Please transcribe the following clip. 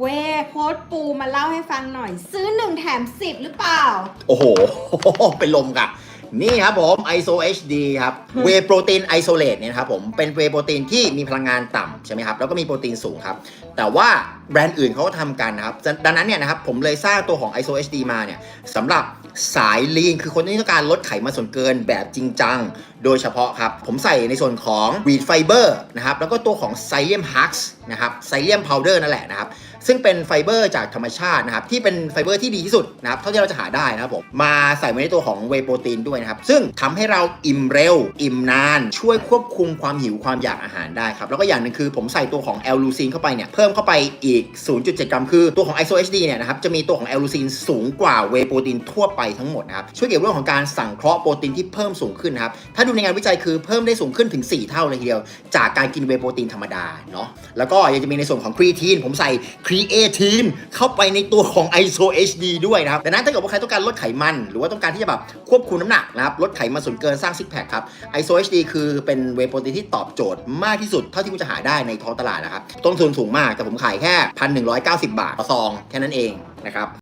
เวโค้ดปูมาเล่าให้ฟังหน่อย ซื้อหนึ่งแถมสิบหรือเปล่า โอ้โห เป็นลมค่ะ นี่ครับผม ISO HD ครับ เวโปรตีนไอโซเลตเนี่ยนะครับผม เป็นเวโปรตีนที่มีพลังงานต่ำใช่ไหมครับ แล้วก็มีโปรตีนสูงครับ แต่ว่าแบรนด์อื่นเขาก็ทำกันนะครับ ดังนั้นเนี่ยนะครับผมเลยสร้างตัวของ ISO HD มาเนี่ยสำหรับสายลีนคือคนที่ต้องการลดไขมันส่วนเกินแบบจริงจัง โดยเฉพาะครับ ผมใส่ในส่วนของวีดไฟเบอร์นะครับ แล้วก็ตัวของไซเลียมฮักส์ นะครับไซเลียมพาวเดอร์นั่นแหละนะครับ ซึ่งเป็นไฟเบอร์จากธรรมชาตินะครับ ที่เป็นไฟเบอร์ที่ดีที่สุดนะครับ เท่าที่เราจะหาได้นะครับผม มาใส่ไว้ในตัวของเวโปรตีนด้วยนะครับ ซึ่งทำให้เราอิ่มเร็ว อิ่มนาน ช่วยควบคุมความหิวความอยากอาหารได้ครับ แล้วก็อย่างหนึ่งคือผมใส่ตัวของแอลลูซีนเข้าไปเนี่ย เพิ่มเข้าไปอีก 0.7 กรัม คือตัวของ ISO HD เนี่ยนะครับ จะมีตัวของแอลลูซีนสูงกว่าเวโปรตีนทั่วไปทั้งหมดนะครับ ช่วยเกี่ยวเรื่องของการสังเคราะห์โปรตีนที่เพิ่มสูงขึ้นนะครับ ถ้าดูในงานวิจัยคือเพิ่มได้สูงขึ้นถึง 4 เท่าเลยทีเดียว จากการกินเวโปรตีนธรรมดาเนาะแล้วก็ยังจะมีในส่วนของครีทีนผมใส่ครีเอทีนเข้าไปในตัวของ ISO HD ด้วยนะครับดังนั้นถ้าเกิดว่าใครต้องการลดไขมัน หรือว่าต้องการที่จะแบบควบคุมน้ำหนักนะครับลดไขมันส่วนเกินสร้างซิกแพคครับ ISO HD คือเป็นเวโปรตีนที่ตอบโจทย์มากที่สุดเท่าที่คุณจะหาได้ในท้องตลาดนะครับต้นทุนสูงมากแต่ผมขายแค่ 1,190 บาทต่อซองแค่นั้นเองนะครับ